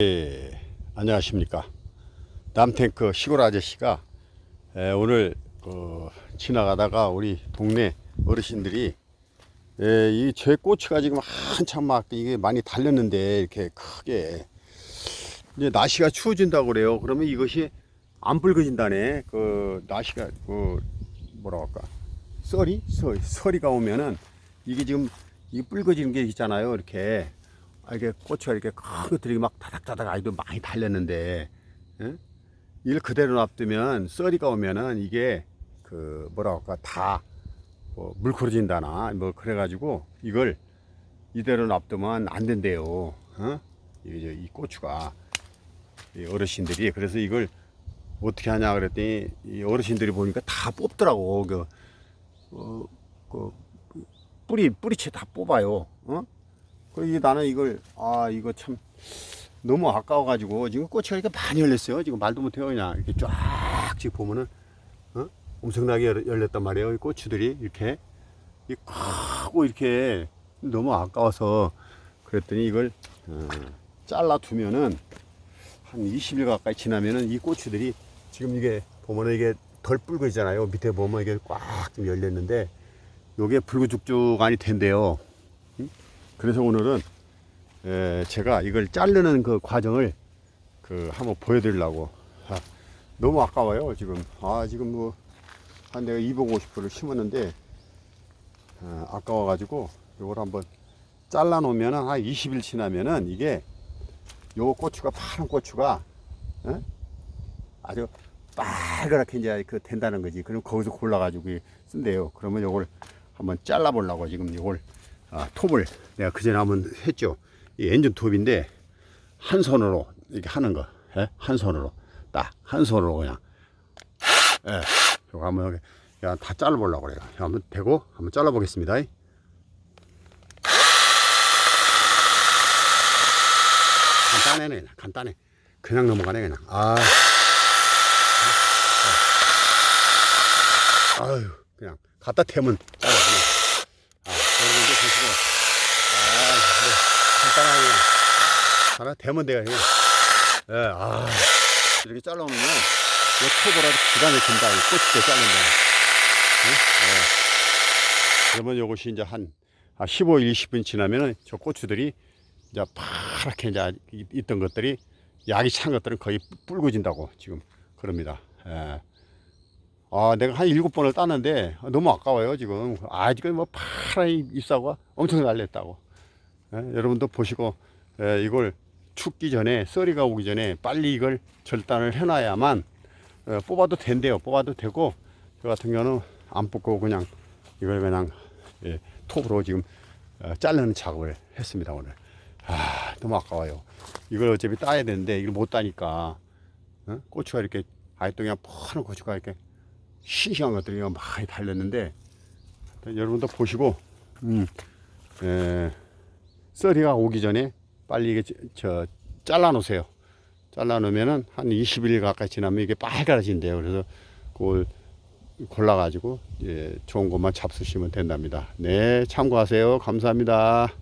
예, 안녕하십니까. 남탱크 시골 아저씨가 에, 오늘 그 지나가다가 우리 동네 어르신들이 에, 이제 고추가 지금 한참 막 이게 많이 달렸는데 이렇게 크게 이제 날씨가 추워진다고 그래요. 그러면 이것이 안 붉어진다네. 그 날씨가 그 뭐라 할까 썰이 썰 썰이가 오면은 이게 지금 이 붉어지는 게 있잖아요. 이렇게 아, 이게 고추가 이렇게 큰 것들이 막 다닥다닥 아이도 많이 달렸는데 예? 이걸 그대로 놔두면 썰이가 오면은 이게 그 뭐라 할까 다 뭐 물커러진다나 뭐 그래가지고 이걸 이대로 놔두면 안 된대요. 어? 이게 저이 고추가 이 어르신들이 그래서 이걸 어떻게 하냐 그랬더니 이 어르신들이 보니까 다 뽑더라고 그, 어, 그 뿌리 뿌리채 다 뽑아요. 어? 그리고 나는 이걸 아 이거 참 너무 아까워가지고 지금 꽃이 이렇게 많이 열렸어요. 지금 말도 못해요 그냥 이렇게 쫙 지금 보면은 어? 엄청나게 열- 열렸단 말이에요. 이 고추들이 이렇게 이 크고 이렇게 너무 아까워서 그랬더니 이걸 어, 잘라 두면은 한 20일 가까이 지나면은 이 고추들이 지금 이게 보면은 이게 덜 붉어지잖아요. 밑에 보면 이게 꽉 좀 열렸는데 요게 붉어죽죽하니 된대요. 응? 그래서 오늘은 에, 제가 이걸 자르는 그 과정을 그 한번 보여드리려고 아, 너무 아까워요 지금 아 지금 뭐 한 내가 250%를 심었는데 아, 아까워 가지고 요걸 한번 잘라 놓으면은 한 20일 지나면은 이게 요 고추가 파란 고추가 어? 아주 빨갛게 이제 그 된다는 거지. 그럼 거기서 골라 가지고 쓴대요. 그러면 요걸 한번 잘라 보려고 지금 요걸 아, 톱을 내가 그전에 한번 했죠. 이 엔진 톱인데 한 손으로 이렇게 하는 거, 예? 한 손으로 딱 한 손으로 그냥 예, 요거 한번 여기 야, 다 잘라 보려고 그래요. 한번 대고 한번 잘라 보겠습니다. 간단해네, 그냥. 간단해. 그냥 넘어가네 그냥. 아. 아유, 그냥 갖다 대면 잘라주네. 아, 여러분들 보시고. 아, 그래. 간단하게 그냥. 하나 돼요. 그냥. 예, 아. 이렇게 이 톱으로 기가 막힌다. 자른다. 응? 예. 그러면 요것이 이제 한, 한 15일, 20분 지나면은 저 고추들이 이제 파랗게 이제 이- 있던 것들이 약이 찬 것들은 거의 붉어진다고 지금 그럽니다. 예. 아, 내가 한 일곱 번을 땄는데 너무 아까워요, 지금. 아직은 뭐 파란 잎사과 엄청 날렸다고. 예, 여러분도 보시고, 예, 이걸 춥기 전에, 썰이가 오기 전에 빨리 이걸 절단을 해놔야만 어, 뽑아도 된대요. 뽑아도 되고, 저 같은 경우는 안 뽑고 그냥 이걸 그냥 예, 톱으로 지금 어, 자르는 작업을 했습니다, 오늘. 아, 너무 아까워요. 이걸 어차피 따야 되는데, 이걸 못 따니까, 어? 고추가 이렇게, 아예 또 그냥 파란 고추가 이렇게 싱싱한 것들이 많이 달렸는데 여러분도 보시고 음, 에, 썰이가 오기 전에 빨리 이게 저, 저 잘라 놓으세요. 잘라 놓으면은 한 20일 가까이 지나면 이게 빨가진대요. 그래서 그걸 골라 가지고 예, 좋은 것만 잡수시면 된답니다. 네, 참고하세요. 감사합니다.